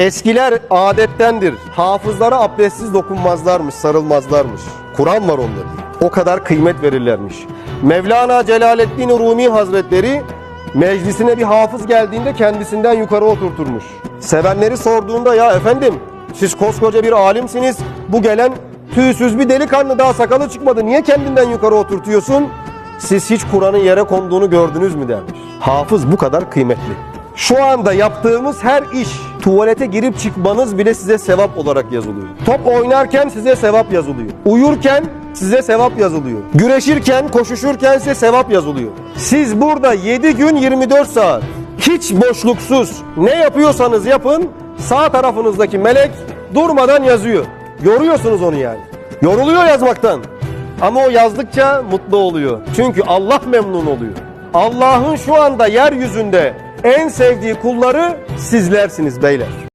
Eskiler adettendir. Hafızlara abdestsiz dokunmazlarmış, sarılmazlarmış. Kur'an var onların. O kadar kıymet verirlermiş. Mevlana Celaleddin Rumi Hazretleri meclisine bir hafız geldiğinde kendisinden yukarı oturturmuş. Sevenleri sorduğunda ya efendim siz koskoca bir alimsiniz. Bu gelen tüysüz bir delikanlı daha sakalı çıkmadı. Niye kendinden yukarı oturtuyorsun? Siz hiç Kur'an'ın yere konduğunu gördünüz mü dermiş. Hafız bu kadar kıymetli. Şu anda yaptığımız her iş, tuvalete girip çıkmanız bile size sevap olarak yazılıyor. Top oynarken size sevap yazılıyor. Uyurken size sevap yazılıyor. Güreşirken, koşuşurken size sevap yazılıyor. Siz burada 7 gün 24 saat hiç boşluksuz ne yapıyorsanız yapın sağ tarafınızdaki melek durmadan yazıyor. Yoruyorsunuz onu yani. Yoruluyor yazmaktan. Ama o yazdıkça mutlu oluyor. Çünkü Allah memnun oluyor. Allah'ın şu anda yeryüzünde en sevdiği kulları sizlersiniz beyler.